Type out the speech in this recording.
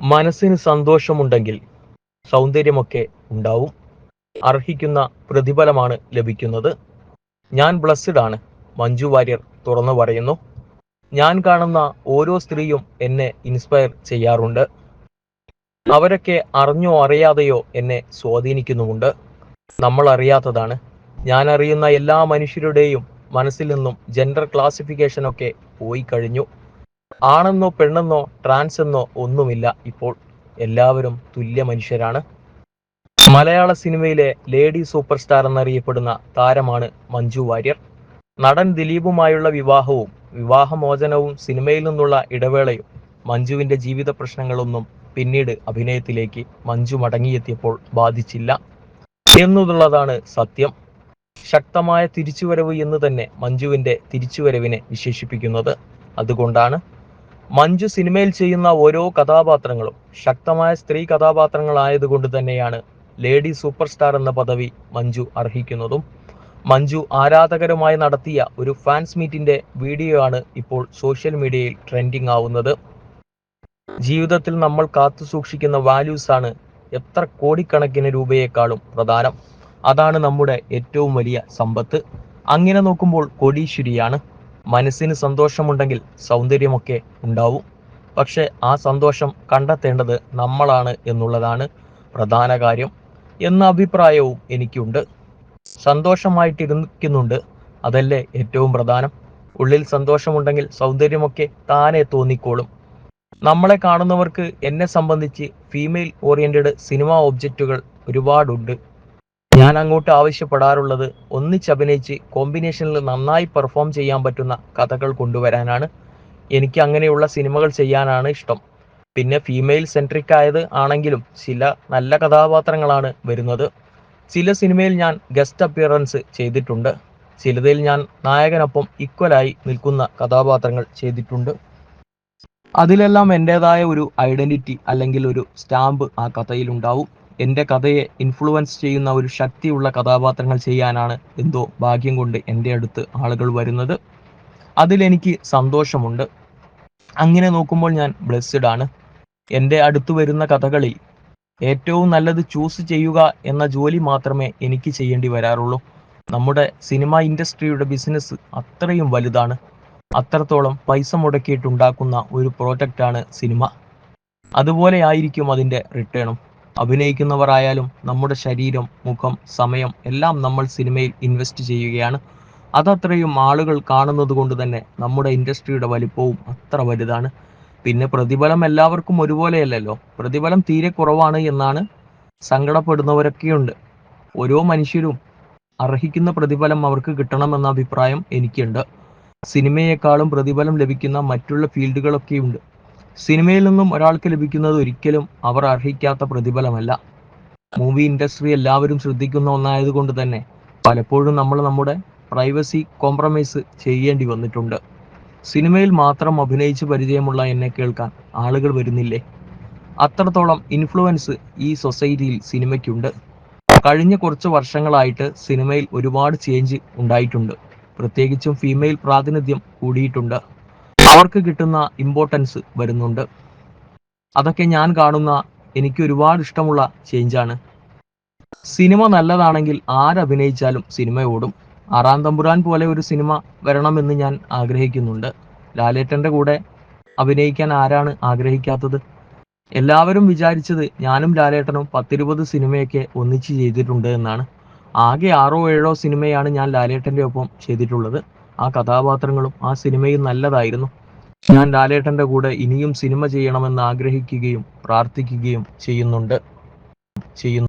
മനസ്സിന് സന്തോഷമുണ്ടെങ്കിൽ സൗന്ദര്യമൊക്കെ ഉണ്ടാവും. അർഹിക്കുന്ന പ്രതിഫലമാണ് ലഭിക്കുന്നത്. ഞാൻ ബ്ലസ്ഡ് ആണ് മഞ്ജു വാര്യർ തുറന്നു പറയുന്നു. ഞാൻ കാണുന്ന ഓരോ സ്ത്രീയും എന്നെ ഇൻസ്പയർ ചെയ്യാറുണ്ട്. അവരൊക്കെ അറിഞ്ഞോ അറിയാതെയോ എന്നെ സ്വാധീനിക്കുന്നുമുണ്ട്. നമ്മൾ അറിയാത്തതാണ്. ഞാൻ അറിയുന്ന എല്ലാ മനുഷ്യരുടെയും മനസ്സിൽ നിന്നും ജെൻഡർ ക്ലാസിഫിക്കേഷനൊക്കെ പോയി കഴിഞ്ഞു. ആണെന്നോ പെണ്ണെന്നോ ട്രാൻസ് എന്നോ ഒന്നുമില്ല. ഇപ്പോൾ എല്ലാവരും തുല്യ മനുഷ്യരാണ്. മലയാള സിനിമയിലെ ലേഡി സൂപ്പർ സ്റ്റാർ എന്നറിയപ്പെടുന്ന താരമാണ് മഞ്ജു വാര്യർ. നടൻ ദിലീപുമായുള്ള വിവാഹവും വിവാഹമോചനവും സിനിമയിൽ നിന്നുള്ള ഇടവേളയും മഞ്ജുവിന്റെ ജീവിത പ്രശ്നങ്ങളൊന്നും പിന്നീട് അഭിനയത്തിലേക്ക് മഞ്ജു മടങ്ങിയെത്തിയപ്പോൾ ബാധിച്ചില്ല എന്നുള്ളതാണ് സത്യം. ശക്തമായ തിരിച്ചുവരവ് എന്ന് തന്നെ മഞ്ജുവിന്റെ തിരിച്ചുവരവിനെ വിശേഷിപ്പിക്കുന്നത്. അതുകൊണ്ടാണ് മഞ്ജു സിനിമയിൽ ചെയ്യുന്ന ഓരോ കഥാപാത്രങ്ങളും ശക്തമായ സ്ത്രീ കഥാപാത്രങ്ങളായതുകൊണ്ട് തന്നെയാണ് ലേഡി സൂപ്പർ സ്റ്റാർ എന്ന പദവി മഞ്ജു അർഹിക്കുന്നതും. മഞ്ജു ആരാധകരുമായി നടത്തിയ ഒരു ഫാൻസ് മീറ്റിന്റെ വീഡിയോ ആണ് ഇപ്പോൾ സോഷ്യൽ മീഡിയയിൽ ട്രെൻഡിങ് ആവുന്നത്. ജീവിതത്തിൽ നമ്മൾ കാത്തു സൂക്ഷിക്കുന്ന വാല്യൂസ് ആണ് എത്ര കോടിക്കണക്കിന് രൂപയേക്കാളും പ്രധാനം. അതാണ് നമ്മുടെ ഏറ്റവും വലിയ സമ്പത്ത്. അങ്ങനെ നോക്കുമ്പോൾ കോടീശ്വരിയാണ്. മനസ്സിന് സന്തോഷമുണ്ടെങ്കിൽ സൗന്ദര്യമൊക്കെ ഉണ്ടാവും. പക്ഷെ ആ സന്തോഷം കണ്ടെത്തേണ്ടത് നമ്മളാണ് എന്നുള്ളതാണ് പ്രധാന കാര്യം എന്ന അഭിപ്രായവും എനിക്കുണ്ട്. സന്തോഷമായിട്ടിരിക്കുന്നുണ്ട് അതല്ലേ ഏറ്റവും പ്രധാനം. ഉള്ളിൽ സന്തോഷമുണ്ടെങ്കിൽ സൗന്ദര്യമൊക്കെ താനെ തോന്നിക്കോളും. നമ്മളെ കാണുന്നവർക്ക് എന്നെ സംബന്ധിച്ച് ഫീമെയിൽ ഓറിയന്റഡ് സിനിമ ഒബ്ജക്റ്റുകൾ ഒരുപാടുണ്ട്. ഞാൻ അങ്ങോട്ട് ആവശ്യപ്പെടാറുള്ളത് ഒന്നിച്ചഭിനയിച്ച് കോമ്പിനേഷനിൽ നന്നായി പെർഫോം ചെയ്യാൻ പറ്റുന്ന കഥകൾ കൊണ്ടുവരാനാണ്. എനിക്ക് അങ്ങനെയുള്ള സിനിമകൾ ചെയ്യാനാണ് ഇഷ്ടം. പിന്നെ ഫീമെയിൽ സെൻട്രിക് ആയത് ആണെങ്കിലും ചില നല്ല കഥാപാത്രങ്ങളാണ് വരുന്നത്. ചില സിനിമയിൽ ഞാൻ ഗസ്റ്റ് അപ്പിയറൻസ് ചെയ്തിട്ടുണ്ട്. ചിലതിൽ ഞാൻ നായകനൊപ്പം ഈക്വലായി നിൽക്കുന്ന കഥാപാത്രങ്ങൾ ചെയ്തിട്ടുണ്ട്. അതിലെല്ലാം എന്റെതായ ഒരു ഐഡന്റിറ്റി അല്ലെങ്കിൽ ഒരു സ്റ്റാമ്പ് ആ കഥയിൽ ഉണ്ടാവും എന്റെ കഥയെ ഇൻഫ്ലുവൻസ് ചെയ്യുന്ന ഒരു ശക്തിയുള്ള കഥാപാത്രങ്ങൾ ചെയ്യാനാണ് എന്തോ ഭാഗ്യം കൊണ്ട് എന്റെ അടുത്ത് ആളുകൾ വരുന്നത്. അതിലെനിക്ക് സന്തോഷമുണ്ട്. അങ്ങനെ നോക്കുമ്പോൾ ഞാൻ ബ്ലെസ്ഡ് ആണ്. എന്റെ അടുത്ത് വരുന്ന കഥകളിൽ ഏറ്റവും നല്ലത് ചൂസ് ചെയ്യുക എന്ന ജോലി മാത്രമേ എനിക്ക് ചെയ്യേണ്ടി വരാറുള്ളൂ. നമ്മുടെ സിനിമ ഇൻഡസ്ട്രിയുടെ ബിസിനസ് അത്രയും വലുതാണ്. അത്രത്തോളം പൈസ മുടക്കിയിട്ടുണ്ടാക്കുന്ന ഒരു പ്രോജക്റ്റാണ് സിനിമ അതുപോലെ ആയിരിക്കും അതിന്റെ റിട്ടേണും അഭിനയിക്കുന്നവരായാലും നമ്മുടെ ശരീരം മുഖം സമയം എല്ലാം നമ്മൾ സിനിമയിൽ ഇൻവെസ്റ്റ് ചെയ്യുകയാണ്. അതത്രയും ആളുകൾ കാണുന്നത് കൊണ്ട് തന്നെ നമ്മുടെ ഇൻഡസ്ട്രിയുടെ വലിപ്പവും അത്ര വലുതാണ്. പിന്നെ പ്രതിഫലം എല്ലാവർക്കും ഒരുപോലെയല്ലല്ലോ. പ്രതിഫലം തീരെ കുറവാണ് എന്നാണ് സങ്കടപ്പെടുന്നവരൊക്കെയുണ്ട്. ഓരോ മനുഷ്യരും അർഹിക്കുന്ന പ്രതിഫലം അവർക്ക് കിട്ടണമെന്ന അഭിപ്രായം എനിക്കുണ്ട്. സിനിമയെക്കാളും പ്രതിഫലം ലഭിക്കുന്ന മറ്റുള്ള ഫീൽഡുകളൊക്കെയുണ്ട്. സിനിമയിൽ നിന്നും ഒരാൾക്ക് ലഭിക്കുന്നത് ഒരിക്കലും അവർ അർഹിക്കാത്ത പ്രതിഫലമല്ല. മൂവി ഇൻഡസ്ട്രി എല്ലാവരും ശ്രദ്ധിക്കുന്ന ഒന്നായതുകൊണ്ട് തന്നെ പലപ്പോഴും നമ്മൾ നമ്മുടെ പ്രൈവസി കോംപ്രമൈസ് ചെയ്യേണ്ടി വന്നിട്ടുണ്ട്. സിനിമയിൽ മാത്രം അഭിനയിച്ച് പരിചയമുള്ള എന്നെ കേൾക്കാൻ ആളുകൾ വരുന്നില്ലേ? അത്രത്തോളം ഇൻഫ്ലുവൻസ് ഈ സൊസൈറ്റിയിൽ സിനിമയ്ക്കുണ്ട്. കഴിഞ്ഞ കുറച്ച് വർഷങ്ങളായിട്ട് സിനിമയിൽ ഒരുപാട് ചേഞ്ച് ഉണ്ടായിട്ടുണ്ട്. പ്രത്യേകിച്ചും ഫീമെയിൽ പ്രാതിനിധ്യം കൂടിയിട്ടുണ്ട്. അവർക്ക് കിട്ടുന്ന ഇമ്പോർട്ടൻസ് വരുന്നുണ്ട്. അതൊക്കെ ഞാൻ കാണുന്ന എനിക്ക് ഒരുപാട് ഇഷ്ടമുള്ള ചേഞ്ചാണ് സിനിമ നല്ലതാണെങ്കിൽ ആരഭിനയിച്ചാലും സിനിമ ഓടും. ആറാം തമ്പുരാൻ പോലെ ഒരു സിനിമ വരണമെന്ന് ഞാൻ ആഗ്രഹിക്കുന്നുണ്ട്. ലാലേട്ടന്റെ കൂടെ അഭിനയിക്കാൻ ആരാണ് ആഗ്രഹിക്കാത്തത്? എല്ലാവരും വിചാരിച്ചത് ഞാനും ലാലേട്ടനും പത്തിരുപത് സിനിമയൊക്കെ ഒന്നിച്ച് ചെയ്തിട്ടുണ്ട് എന്നാണ്. ആകെ ആറോ ഏഴോ സിനിമയാണ് ഞാൻ ലാലേട്ടന്റെ ഒപ്പം ചെയ്തിട്ടുള്ളത്. ആ കഥാപാത്രങ്ങളും ആ സിനിമയും നല്ലതായിരുന്നു. ഞാൻ ലാലേട്ടന്റെ കൂടെ ഇനിയും സിനിമ ചെയ്യണമെന്ന് ആഗ്രഹിക്കുകയും പ്രാർത്ഥിക്കുകയും ചെയ്യുന്നുണ്ട്. ചെയ്യുന്നു.